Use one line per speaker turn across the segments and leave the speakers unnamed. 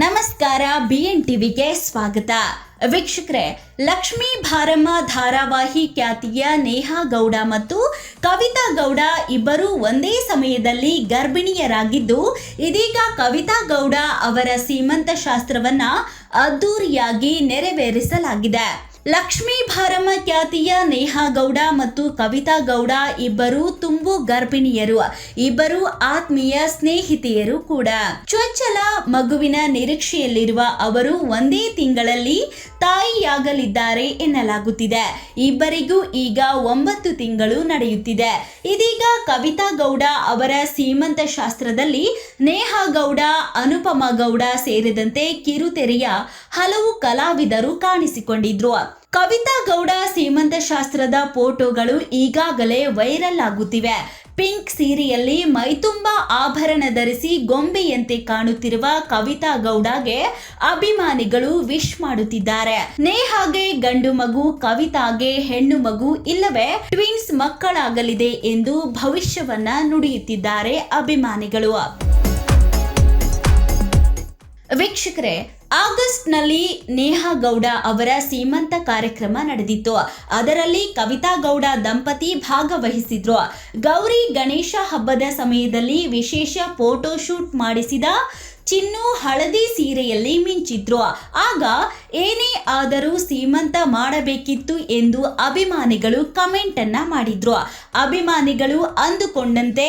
ನಮಸ್ಕಾರ B N ಟಿವಿಗೆ ಸ್ವಾಗತ. ವೀಕ್ಷಕರೇ, ಲಕ್ಷ್ಮೀ ಭಾರಮ್ಮ ಧಾರಾವಾಹಿ ಖ್ಯಾತಿಯ ನೇಹಾ ಗೌಡ ಮತ್ತು ಕವಿತಾ ಗೌಡ ಇಬ್ಬರು ಒಂದೇ ಸಮಯದಲ್ಲಿ ಗರ್ಭಿಣಿಯರಾಗಿದ್ದು, ಇದೀಗ ಕವಿತಾ ಗೌಡ ಅವರ ಸೀಮಂತ ಶಾಸ್ತ್ರವನ್ನ ಅದ್ದೂರಿಯಾಗಿ ನೆರವೇರಿಸಲಾಗಿದೆ. ಲಕ್ಷ್ಮೀ ಭಾರಮ್ಮ ಖ್ಯಾತಿಯ ನೇಹಾ ಗೌಡ ಮತ್ತು ಕವಿತಾ ಗೌಡ ಇಬ್ಬರು ತುಂಬು ಗರ್ಭಿಣಿಯರು. ಇಬ್ಬರು ಆತ್ಮೀಯ ಸ್ನೇಹಿತೆಯರು ಕೂಡ. ಚೊಚ್ಚಲ ಮಗುವಿನ ನಿರೀಕ್ಷೆಯಲ್ಲಿರುವ ಅವರು ಒಂದೇ ತಿಂಗಳಲ್ಲಿ ತಾಯಿಯಾಗಲಿದ್ದಾರೆ ಎನ್ನಲಾಗುತ್ತಿದೆ. ಇಬ್ಬರಿಗೂ ಈಗ ಒಂಬತ್ತು ತಿಂಗಳು ನಡೆಯುತ್ತಿದೆ. ಇದೀಗ ಕವಿತಾ ಗೌಡ ಅವರ ಸೀಮಂತ ಶಾಸ್ತ್ರದಲ್ಲಿ ನೇಹಾ ಗೌಡ, ಅನುಪಮ ಗೌಡ ಸೇರಿದಂತೆ ಕಿರುತೆರೆಯ ಹಲವು ಕಲಾವಿದರು ಕಾಣಿಸಿಕೊಂಡಿದ್ರು. ಕವಿತಾ ಗೌಡ ಸೀಮಂತ ಶಾಸ್ತ್ರದ ಫೋಟೋಗಳು ಈಗಾಗಲೇ ವೈರಲ್ ಆಗುತ್ತಿವೆ. ಪಿಂಕ್ ಸೀರೆಯಲ್ಲಿ ಮೈತುಂಬ ಆಭರಣ ಧರಿಸಿ ಗೊಂಬೆಯಂತೆ ಕಾಣುತ್ತಿರುವ ಕವಿತಾ ಗೌಡಗೆ ಅಭಿಮಾನಿಗಳು ವಿಶ್ ಮಾಡುತ್ತಿದ್ದಾರೆ. ನೇಹಾಗೆ ಗಂಡು ಮಗು, ಕವಿತಾಗೆ ಹೆಣ್ಣು ಮಗು ಇಲ್ಲವೇ ಟ್ವಿನ್ಸ್ ಮಕ್ಕಳಾಗಲಿದೆ ಎಂದು ಭವಿಷ್ಯವನ್ನ ನುಡಿಯುತ್ತಿದ್ದಾರೆ ಅಭಿಮಾನಿಗಳು. ವೀಕ್ಷಕರೇ ಆಗಸ್ಟ್ನಲ್ಲಿ ನೇಹಾ ಗೌಡ ಅವರ ಸೀಮಂತ ಕಾರ್ಯಕ್ರಮ ನಡೆದಿತ್ತು. ಅದರಲ್ಲಿ ಕವಿತಾ ಗೌಡ ದಂಪತಿ ಭಾಗವಹಿಸಿದ್ರು. ಗೌರಿ ಗಣೇಶ ಹಬ್ಬದ ಸಮಯದಲ್ಲಿ ವಿಶೇಷ ಫೋಟೋ ಶೂಟ್ ಮಾಡಿಸಿದ ಚಿನ್ನು ಹಳದಿ ಸೀರೆಯಲ್ಲಿ ಮಿಂಚಿದ್ರು. ಆಗ ಏನೇ ಆದರೂ ಸೀಮಂತ ಮಾಡಬೇಕಿತ್ತು ಎಂದು ಅಭಿಮಾನಿಗಳು ಕಮೆಂಟ್ ಅನ್ನ ಮಾಡಿದ್ರು. ಅಭಿಮಾನಿಗಳು ಅಂದುಕೊಂಡಂತೆ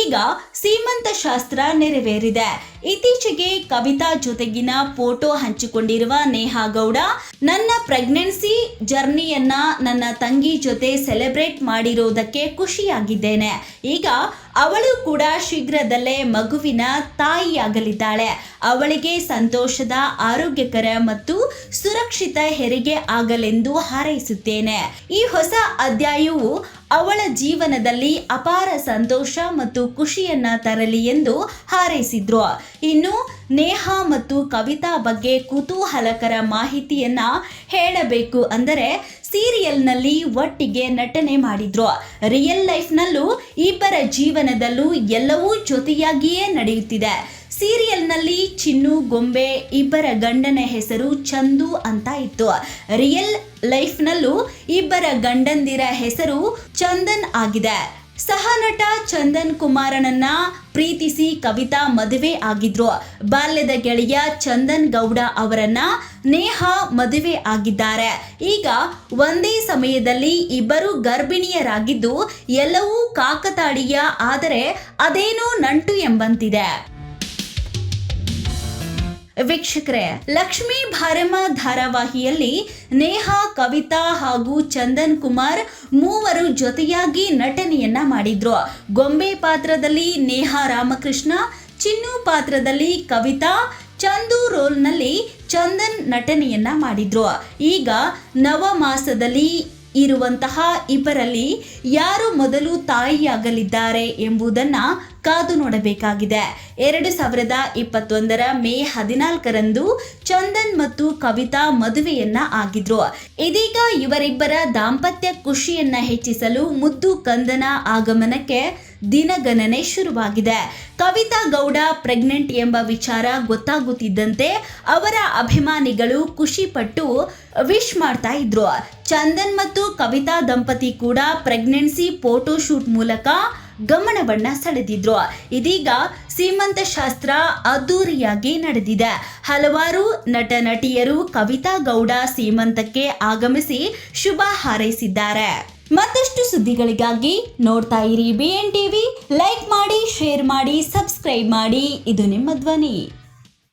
ಈಗ ಸೀಮಂತ ಶಾಸ್ತ್ರ ನೆರವೇರಿದೆ. ಇತ್ತೀಚೆಗೆ ಕವಿತಾ ಜೊತೆಗಿನ ಫೋಟೋ ಹಂಚಿಕೊಂಡಿರುವ ನೇಹಾ ಗೌಡ ನನ್ನ ಪ್ರೆಗ್ನೆನ್ಸಿ ಜರ್ನಿಯನ್ನ ನನ್ನ ತಂಗಿ ಜೊತೆ ಸೆಲೆಬ್ರೇಟ್ ಮಾಡಿರೋದಕ್ಕೆ ಖುಷಿಯಾಗಿದ್ದೇನೆ. ಈಗ ಅವಳು ಕೂಡ ಶೀಘ್ರದಲ್ಲೇ ಮಗುವಿನ ತಾಯಿಯಾಗಲಿದ್ದಾಳೆ. ಅವಳಿಗೆ ಸಂತೋಷದ, ಆರೋಗ್ಯಕರ ಮತ್ತು ಸುರಕ್ಷಿತ ಹೆರಿಗೆ ಆಗಲೆಂದು ಹಾರೈಸುತ್ತೇನೆ. ಈ ಹೊಸ ಅಧ್ಯಾಯವು ಅವಳ ಜೀವನದಲ್ಲಿ ಅಪಾರ ಸಂತೋಷ ಮತ್ತು ಖುಷಿಯನ್ನ ತರಲಿ ಎಂದು ಹಾರೈಸಿದ್ರು. ಇನ್ನು ನೇಹಾ ಮತ್ತು ಕವಿತಾ ಬಗ್ಗೆ ಕುತೂಹಲಕರ ಮಾಹಿತಿಯನ್ನ ಹೇಳಬೇಕು ಅಂದರೆ ಸೀರಿಯಲ್ನಲ್ಲಿ ಒಟ್ಟಿಗೆ ನಟನೆ ಮಾಡಿದ್ರು. ರಿಯಲ್ ಲೈಫ್ನಲ್ಲೂ ಇಬ್ಬರ ಜೀವನದಲ್ಲೂ ಎಲ್ಲವೂ ಜೊತೆಯಾಗಿಯೇ ನಡೆಯುತ್ತಿದೆ. ಸೀರಿಯಲ್ನಲ್ಲಿ ಚಿನ್ನು, ಗೊಂಬೆ ಇಬ್ಬರ ಗಂಡನ ಹೆಸರು ಚಂದು ಅಂತ ಇತ್ತು. ರಿಯಲ್ ಲೈಫ್ನಲ್ಲೂ ಇಬ್ಬರ ಗಂಡಂದಿರ ಹೆಸರು ಚಂದನ್ ಆಗಿದೆ. ಸಹನಟ ಚಂದನ್ ಕುಮಾರನನ್ನ ಪ್ರೀತಿಸಿ ಕವಿತಾ ಮದುವೆ ಆಗಿದ್ರು. ಬಾಲ್ಯದ ಗೆಳೆಯ ಚಂದನ್ ಗೌಡ ಅವರನ್ನ ನೇಹಾ ಮದುವೆ ಆಗಿದ್ದಾರೆ. ಈಗ ಒಂದೇ ಸಮಯದಲ್ಲಿ ಇಬ್ಬರು ಗರ್ಭಿಣಿಯರಾಗಿದ್ದು ಎಲ್ಲವೂ ಕಾಕತಾಡಿಯ ಆದರೆ ಅದೇನೋ ನಂಟು ಎಂಬಂತಿದೆ. ವೀಕ್ಷಕರೇ, ಲಕ್ಷ್ಮೀ ಭಾರಮ್ಮ ಧಾರಾವಾಹಿಯಲ್ಲಿ ನೇಹಾ, ಕವಿತಾ ಹಾಗೂ ಚಂದನ್ ಕುಮಾರ್ ಮೂವರು ಜೊತೆಯಾಗಿ ನಟನೆಯನ್ನ ಮಾಡಿದ್ರು. ಗೊಂಬೆ ಪಾತ್ರದಲ್ಲಿ ನೇಹಾ ರಾಮಕೃಷ್ಣ, ಚಿನ್ನು ಪಾತ್ರದಲ್ಲಿ ಕವಿತಾ, ಚಂದು ರೋಲ್ನಲ್ಲಿ ಚಂದನ್ ನಟನೆಯನ್ನ ಮಾಡಿದ್ರು. ಈಗ ನವಮಾಸದಲ್ಲಿ ಇರುವಂತಹ ಇಬ್ಬರಲ್ಲಿ ಯಾರು ಮೊದಲು ತಾಯಿಯಾಗಲಿದ್ದಾರೆ ಎಂಬುದನ್ನ ಕಾದು ನೋಡಬೇಕಾಗಿದೆ. ಎರಡು ಸಾವಿರದ ಇಪ್ಪತ್ತೊಂದರ ಮೇ ಹದಿನಾಲ್ಕರಂದು ಚಂದನ್ ಮತ್ತು ಕವಿತಾ ಮದುವೆಯನ್ನ ಆಗಿದ್ರು. ಇದೀಗ ಇವರಿಬ್ಬರ ದಾಂಪತ್ಯ ಖುಷಿಯನ್ನ ಹೆಚ್ಚಿಸಲು ಮುದ್ದು ಕಂದನ ಆಗಮನಕ್ಕೆ ದಿನಗಣನೆ ಶುರುವಾಗಿದೆ. ಕವಿತಾ ಗೌಡ ಪ್ರೆಗ್ನೆಂಟ್ ಎಂಬ ವಿಚಾರ ಗೊತ್ತಾಗುತ್ತಿದ್ದಂತೆ ಅವರ ಅಭಿಮಾನಿಗಳು ಖುಷಿ ಪಟ್ಟು ವಿಶ್ ಮಾಡ್ತಾ ಇದ್ರು. ಚಂದನ್ ಮತ್ತು ಕವಿತಾ ದಂಪತಿ ಕೂಡ ಪ್ರೆಗ್ನೆನ್ಸಿ ಫೋಟೋಶೂಟ್ ಮೂಲಕ ಗಮನವನ್ನ ಸೆಳೆದಿದ್ರು. ಇದೀಗ ಸೀಮಂತ ಶಾಸ್ತ್ರ ಅದ್ದೂರಿಯಾಗಿ ನಡೆದಿದೆ. ಹಲವಾರು ನಟ, ನಟಿಯರು ಕವಿತಾ ಗೌಡ ಸೀಮಂತಕ್ಕೆ ಆಗಮಿಸಿ ಶುಭ ಹಾರೈಸಿದ್ದಾರೆ. ಮತ್ತಷ್ಟು ಸುದ್ದಿಗಳಿಗಾಗಿ ನೋಡ್ತಾ ಇರಿ ಬಿ ಎನ್ ಟಿವಿ ಲೈಕ್ ಮಾಡಿ ಶೇರ್ ಮಾಡಿ ಸಬ್ಸ್ಕ್ರೈಬ್ ಮಾಡಿ. ಇದು ನಿಮ್ಮ ಧ್ವನಿ.